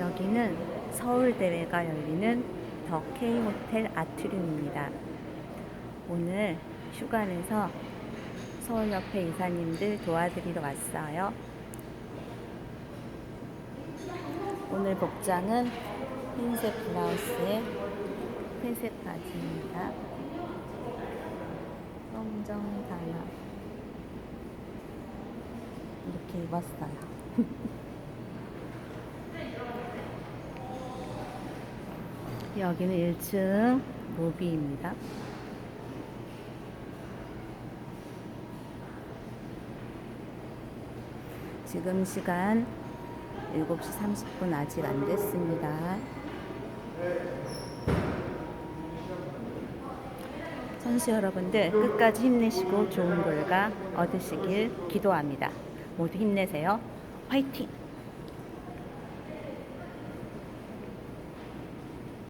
여기는 서울대회가 열리는 더 K호텔 아트룸입니다. 오늘 휴가 내서 서울협회 이사님들 도와드리러 왔어요. 오늘 복장은 흰색 블라우스에 회색 바지입니다. 성정 단화 이렇게 입었어요. 여기는 1층 로비입니다. 지금 시간 7시 30분 아직 안 됐습니다. 선수 여러분들 끝까지 힘내시고 좋은 결과 얻으시길 기도합니다. 모두 힘내세요. 화이팅!